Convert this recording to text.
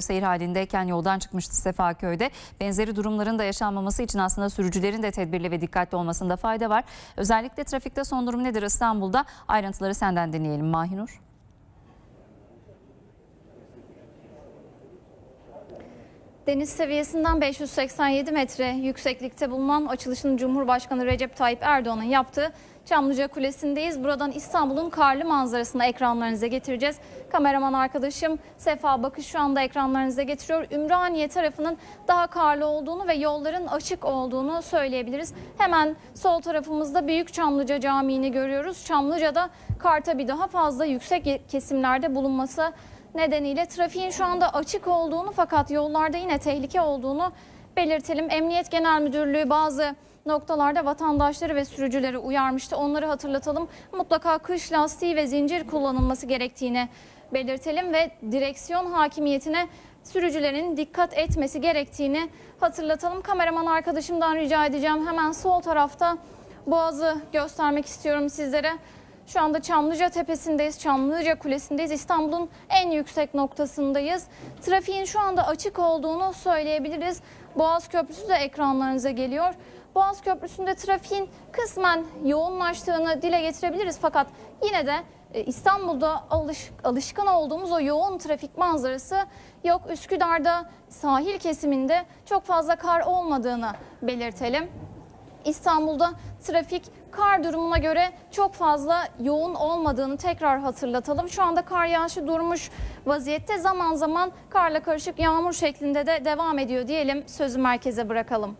Seyir halindeyken yoldan çıkmıştı Sefaköy'de. Benzeri durumların da yaşanmaması için aslında sürücülerin de tedbirli ve dikkatli olmasında fayda var. Özellikle trafikte son durum nedir İstanbul'da? Ayrıntıları senden dinleyelim Mahinur. Deniz seviyesinden 587 metre yükseklikte bulunan açılışını Cumhurbaşkanı Recep Tayyip Erdoğan'ın yaptığı Çamlıca Kulesi'ndeyiz. Buradan İstanbul'un karlı manzarasını ekranlarınıza getireceğiz. Kameraman arkadaşım Sefa Bakış şu anda ekranlarınıza getiriyor. Ümraniye tarafının daha karlı olduğunu ve yolların açık olduğunu söyleyebiliriz. Hemen sol tarafımızda Büyük Çamlıca Camii'ni görüyoruz. Çamlıca'da kar tabii daha fazla yüksek kesimlerde bulunması nedeniyle trafiğin şu anda açık olduğunu fakat yollarda yine tehlike olduğunu belirtelim. Emniyet Genel Müdürlüğü bazı noktalarda vatandaşları ve sürücüleri uyarmıştı. Onları hatırlatalım. Mutlaka kış lastiği ve zincir kullanılması gerektiğini belirtelim ve direksiyon hakimiyetine sürücülerin dikkat etmesi gerektiğini hatırlatalım. Kameraman arkadaşımdan rica edeceğim. Hemen sol tarafta Boğaz'ı göstermek istiyorum sizlere. Şu anda Çamlıca Tepesi'ndeyiz, Çamlıca Kulesi'ndeyiz. İstanbul'un en yüksek noktasındayız. Trafiğin şu anda açık olduğunu söyleyebiliriz. Boğaz Köprüsü de ekranlarınıza geliyor. Boğaz Köprüsü'nde trafiğin kısmen yoğunlaştığını dile getirebiliriz. Fakat yine de e, İstanbul'da alış, alışkın olduğumuz o yoğun trafik manzarası yok. Üsküdar'da sahil kesiminde çok fazla kar olmadığını belirtelim. İstanbul'da trafik kar durumuna göre çok fazla yoğun olmadığını tekrar hatırlatalım. Şu anda kar yağışı durmuş vaziyette zaman zaman karla karışık yağmur şeklinde de devam ediyor diyelim sözü merkeze bırakalım.